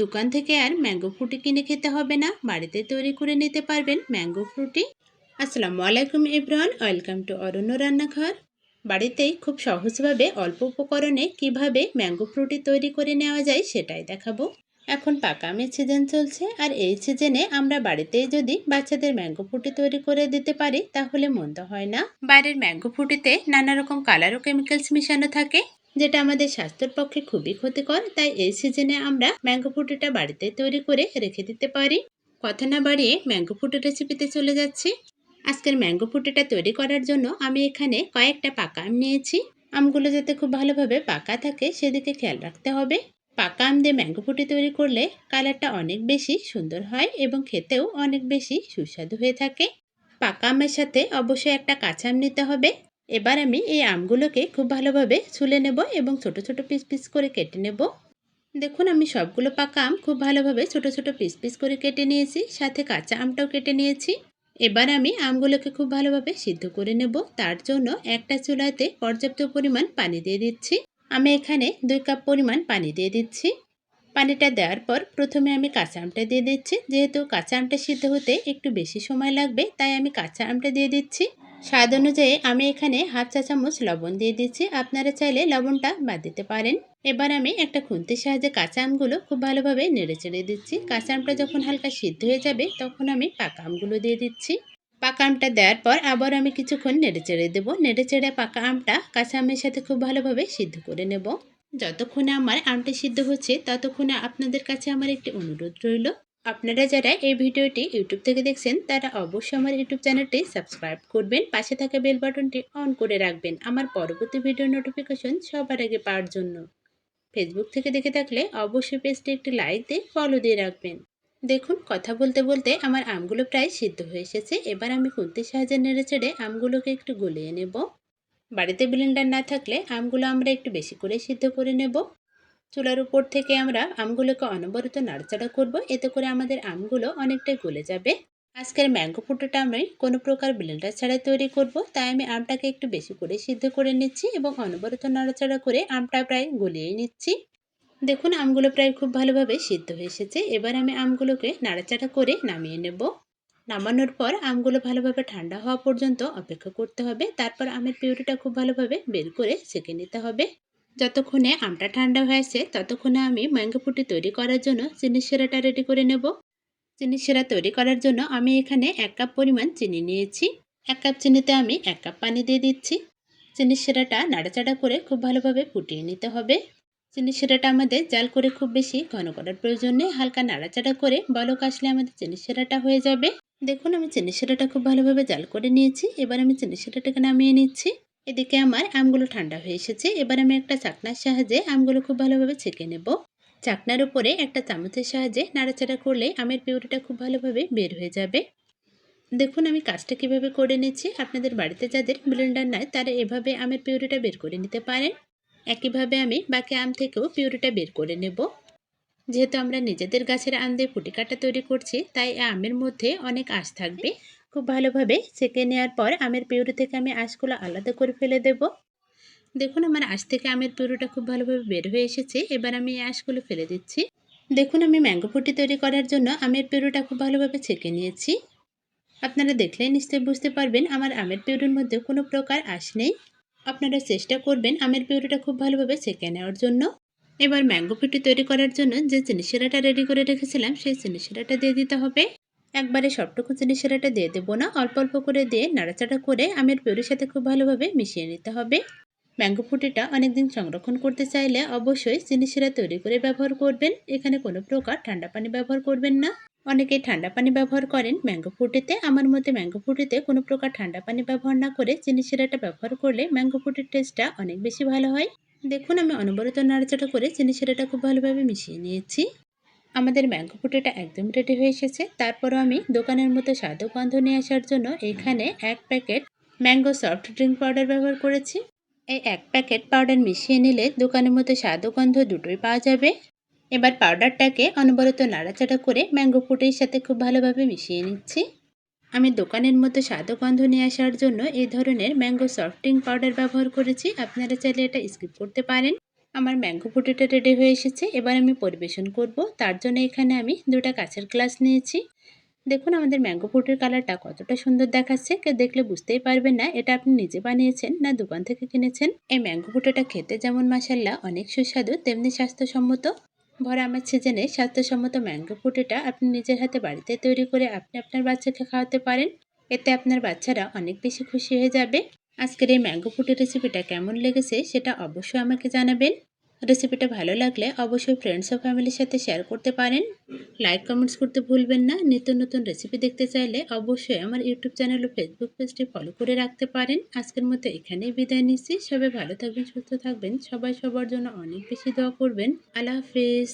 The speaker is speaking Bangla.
দোকান থেকে আর ম্যাঙ্গো ফ্রুটি কিনে খেতে হবে না। বাড়িতে তৈরি করে নিতে পারবেন ম্যাঙ্গো ফ্রুটি আসসালামু আলাইকুম ইব্রান ওয়েলকাম টু অরণ্য রান্নাঘর। বাড়িতেই খুব সহজভাবে অল্প উপকরণে কীভাবে ম্যাঙ্গো ফ্রুটি তৈরি করে নেওয়া যায় সেটাই দেখাবো। এখন পাকা আমের সিজন চলছে আর এই সিজনে আমরা বাড়িতেই যদি বাচ্চাদের ম্যাঙ্গো ফ্রুটি তৈরি করে দিতে পারি, তাহলে মন্দ হয় না। বাইরের ম্যাঙ্গো ফ্রুটিতে নানা রকম কালার ও কেমিক্যালস মিশানো থাকে। যেটা আমাদের স্বাস্থ্যের পক্ষে খুবই ক্ষতিকর, তাই এই সিজনে আমরা ম্যাঙ্গো ফ্রুটিটা বাড়িতে তৈরি করে রেখে দিতে পারি। কথা না বাড়িয়ে ম্যাঙ্গো ফ্রুটি রেসিপিতে চলে যাচ্ছি। আজকের ম্যাঙ্গো ফ্রুটিটা তৈরি করার জন্য আমি এখানে কয়েকটা পাকা আম নিয়েছি। আমগুলো যাতে খুব ভালোভাবে পাকা থাকে সেদিকে খেয়াল রাখতে হবে। পাকা আম দিয়ে ম্যাঙ্গো ফ্রুটি তৈরি করলে কালারটা অনেক বেশি সুন্দর হয় এবং খেতেও অনেক বেশি সুস্বাদু হয়ে থাকে। পাকা আমের সাথে অবশ্যই একটা কাঁচা আম নিতে হবে। এবার আমি এই আমগুলোকে খুব ভালোভাবে ছুলে নেব এবং ছোট ছোট পিস পিস করে কেটে নেব। দেখুন, আমি সবগুলো পাকা আম খুব ভালোভাবে ছোট ছোট পিস পিস করে কেটে নিয়েছি, সাথে কাঁচা আমটাও কেটে নিয়েছি। এবার আমি আমগুলোকে খুব ভালোভাবে সিদ্ধ করে নেব। তার জন্য একটা চুলাতে পর্যাপ্ত পরিমাণ পানি দিয়ে দিচ্ছি। আমি এখানে দুই কাপ পরিমাণ পানি দিয়ে দিচ্ছি। পানিটা দেওয়ার পর প্রথমে আমি কাঁচা আমটা দিয়ে দিচ্ছি। যেহেতু কাঁচা আমটা সিদ্ধ হতে একটু বেশি সময় লাগবে, তাই আমি কাঁচা আমটা দিয়ে দিচ্ছি। স্বাদ অনুযায়ী আমি এখানে হাফ চা চামচ লবণ দিয়ে দিচ্ছি। আপনারা চাইলে লবণটা বাদ দিতে পারেন। এবার আমি একটা খুন্তির সাহায্যে কাঁচা আমগুলো খুব ভালোভাবে নেড়ে চেড়ে দিচ্ছি। কাঁচা আমটা যখন হালকা সিদ্ধ হয়ে যাবে, তখন আমি পাকা আমগুলো দিয়ে দিচ্ছি। পাকা আমটা দেওয়ার পর আবার আমি কিছুক্ষণ নেড়ে চেড়ে দেবো। নেড়ে চেড়ে পাকা আমটা কাঁচা আমের সাথে খুব ভালোভাবে সিদ্ধ করে নেব। যতক্ষণে আমার আমটা সিদ্ধ হচ্ছে, ততক্ষণে আপনাদের কাছে আমার একটি অনুরোধ রইল। আপনারা যারা এই ভিডিওটি ইউটিউব থেকে দেখছেন, তারা অবশ্যই আমার ইউটিউব চ্যানেলটি সাবস্ক্রাইব করবেন, পাশে থাকা বেল বাটনটি অন করে রাখবেন। আমার পরবর্তী ভিডিও নোটিফিকেশন সবার আগে পাওয়ার জন্য। ফেসবুক থেকে দেখে থাকলে অবশ্যই পেজটি একটি লাইক দিয়ে ফলো দিয়ে রাখবেন। দেখুন, কথা বলতে বলতে আমার আমগুলো প্রায় সিদ্ধ হয়ে এসেছে। এবার আমি খুন্তির সাহায্যে নেড়ে চেড়ে আমগুলোকে একটু গলিয়ে নেব। বাড়িতে ব্লেন্ডার না থাকলে আমগুলো আমরা একটু বেশি করে সিদ্ধ করে নেব। চুলার উপর থেকে আমরা আমগুলোকে অনবরত নাড়াচাড়া করব। এতে করে আমাদের আমগুলো অনেকটাই গলে যাবে। আজকের ম্যাঙ্গো ফুটোটা আমি কোনো প্রকার ব্লেন্ডার ছাড়াই তৈরি করব। তাই আমি আমটাকে একটু বেশি করে সিদ্ধ করে নিচ্ছি এবং অনবরত নাড়াচাড়া করে আমটা প্রায় গলিয়ে নিচ্ছি। দেখুন, আমগুলো প্রায় খুব ভালোভাবে সিদ্ধ হয়ে এসেছে। এবার আমি আমগুলোকে নাড়াচাড়া করে নামিয়ে নেব। নামানোর পর আমগুলো ভালোভাবে ঠান্ডা হওয়া পর্যন্ত অপেক্ষা করতে হবে। তারপর আমের পিউরিটা খুব ভালোভাবে বের করে সেঁকে নিতে হবে। যতক্ষণে আমটা ঠান্ডা হয়েছে ততক্ষণে আমি ম্যাঙ্গো ফুটি তৈরি করার জন্য চিনি সেরাটা রেডি করে নেব। চিনি সেরা তৈরি করার জন্য আমি এখানে এক কাপ পরিমাণ চিনি নিয়েছি। এক কাপ চিনিতে আমি এক কাপ পানি দিয়ে দিচ্ছি। চিনি সেরাটা নাড়াচাড়া করে খুব ভালোভাবে ফুটিয়ে নিতে হবে। চিনি সেরাটা আমাদের জাল করে খুব বেশি ঘন করার প্রয়োজন নেই, হালকা নাড়াচাড়া করে বলক আসলে আমাদের চিনি সেরাটা হয়ে যাবে। দেখুন আমি চিনি সেরাটা খুব ভালোভাবে জাল করে নিয়েছি। এবার আমি চিনি সেরাটাকে নামিয়ে নিচ্ছি। এদিকে আমার আমগুলো ঠান্ডা হয়ে এসেছে। এবার আমি একটা চাকনার সাহায্যে আমগুলো খুব ভালোভাবে ছেঁকে নেব। চাকনার উপরে একটা চামচের সাহায্যে নাড়াচাড়া করলে আমের পিউরিটা খুব ভালোভাবে বের হয়ে যাবে। দেখুন আমি কাজটা কীভাবে করে নিচ্ছি। আপনাদের বাড়িতে যাদের ব্লেন্ডার নাই, তারা এভাবে আমের পিউরিটা বের করে নিতে পারেন। একইভাবে আমি বাকি আম থেকেও পিউরিটা বের করে নেব। যেহেতু আমরা নিজেদের গাছের আম দিয়ে ফুটি কাটা তৈরি করছি, তাই আমের মধ্যে অনেক আঁশ থাকবে। খুব ভালোভাবে সেঁকে নেওয়ার পর আমের পিউরি থেকে আমি আঁশগুলো আলাদা করে ফেলে দেব। দেখুন আমার আঁশ থেকে আমের পিউরিটা খুব ভালোভাবে বের হয়ে এসেছে। এবার আমি এই আঁশগুলো ফেলে দিচ্ছি। দেখুন আমি ম্যাঙ্গো ফুটি তৈরি করার জন্য আমের পিউরিটা খুব ভালোভাবে ছেঁকে নিয়েছি। আপনারা দেখলেই নিশ্চয়ই বুঝতে পারবেন আমার আমের পিউরির মধ্যে কোনো প্রকার আঁশ নেই। আপনারা চেষ্টা করবেন আমের পিউরিটা খুব ভালোভাবে ছেঁকে নেওয়ার জন্য। এবার ম্যাঙ্গো ফুটি তৈরি করার জন্য যে চিনি শিরাটা রেডি করে রেখেছিলাম, সেই চিনি শিরাটা দিয়ে দিতে হবে। একবারে সবটুকু চিনি শিরাটা দিয়ে দেবো না। অল্প অল্প করে দিয়ে নাড়াচাড়া করে আমের পিউরির সাথে খুব ভালোভাবে মিশিয়ে নিতে হবে। ম্যাঙ্গো ফুটিটা অনেকদিন সংরক্ষণ করতে চাইলে অবশ্যই চিনি শিরা তৈরি করে ব্যবহার করবেন। এখানে কোনো প্রকার ঠান্ডা পানি ব্যবহার করবেন না। অনেকেই ঠান্ডা পানি ব্যবহার করেন ম্যাঙ্গো ফুটিতে। আমার মতে ম্যাঙ্গো ফুটিতে কোনো প্রকার ঠান্ডা পানি ব্যবহার না করে চিনি শিরাটা ব্যবহার করলে ম্যাঙ্গো ফুটির টেস্টটা অনেক বেশি ভালো হয়। দেখুন, আমি অনবরত নাড়াচাড়া করে চিনি শিরাটা খুব ভালোভাবে মিশিয়ে নিয়েছি। আমাদের ম্যাঙ্গো ফুটিটা একদম রেডি হয়ে এসেছে। তারপরও আমি দোকানের মতো স্বাদু গন্ধ নিয়ে আসার জন্য এখানে এক packet mango soft drink powder ব্যবহার করেছি। এই এক প্যাকেট পাউডার মিশিয়ে নিলে দোকানের মতো স্বাদু গন্ধ দুটোই পাওয়া যাবে। এবার পাউডারটাকে অনবরত নাড়াচাড়া করে ম্যাঙ্গো ফুটির সাথে খুব ভালোভাবে মিশিয়ে নিচ্ছি। আমি দোকানের মতো স্বাদু গন্ধ নিয়ে আসার জন্য এই ধরনের ম্যাঙ্গো সফট ড্রিঙ্ক পাউডার ব্যবহার করেছি। আপনারা চাইলে এটা স্কিপ করতে পারেন। আমার ম্যাঙ্গো ফুটিটা রেডি হয়ে এসেছে। এবার আমি পরিবেশন করব। তার জন্য এখানে আমি দুটা কাঁচের গ্লাস নিয়েছি। দেখুন, আমাদের ম্যাঙ্গো ফ্রুটের কালারটা কতটা সুন্দর দেখাচ্ছে। কেউ দেখলে বুঝতেই পারবেন না, এটা আপনি নিজে বানিয়েছেন না দোকান থেকে কিনেছেন। এই ম্যাঙ্গো ফ্রুটেটা খেতে যেমন মাসাল্লা অনেক সুস্বাদু, তেমনি স্বাস্থ্যসম্মত। ভরা আমার সিজনে স্বাস্থ্যসম্মত ম্যাঙ্গো ফ্রুটেটা আপনি নিজের হাতে বাড়িতে তৈরি করে আপনি আপনার বাচ্চাকে খাওয়াতে পারেন। এতে আপনার বাচ্চারা অনেক বেশি খুশি হয়ে যাবে। আজকের এই ম্যাঙ্গো ফ্রুটের রেসিপিটা কেমন লেগেছে সেটা অবশ্যই আমাকে জানাবেন। রেসিপিটা ভালো লাগলে অবশ্যই ফ্রেন্ডস ও ফ্যামিলির সাথে শেয়ার করতে পারেন। লাইক কমেন্টস করতে ভুলবেন না। নিত্য নতুন রেসিপি দেখতে চাইলে অবশ্যই আমার ইউটিউব চ্যানেল ও ফেসবুক পেজটি ফলো করে রাখতে পারেন। আজকের মতো এখানেই বিদায় নিচ্ছি। সবাই ভালো থাকবেন, সুস্থ থাকবেন। সবাই সবার জন্য অনেক বেশি দোয়া করবেন। আল্লাহ হাফিজ।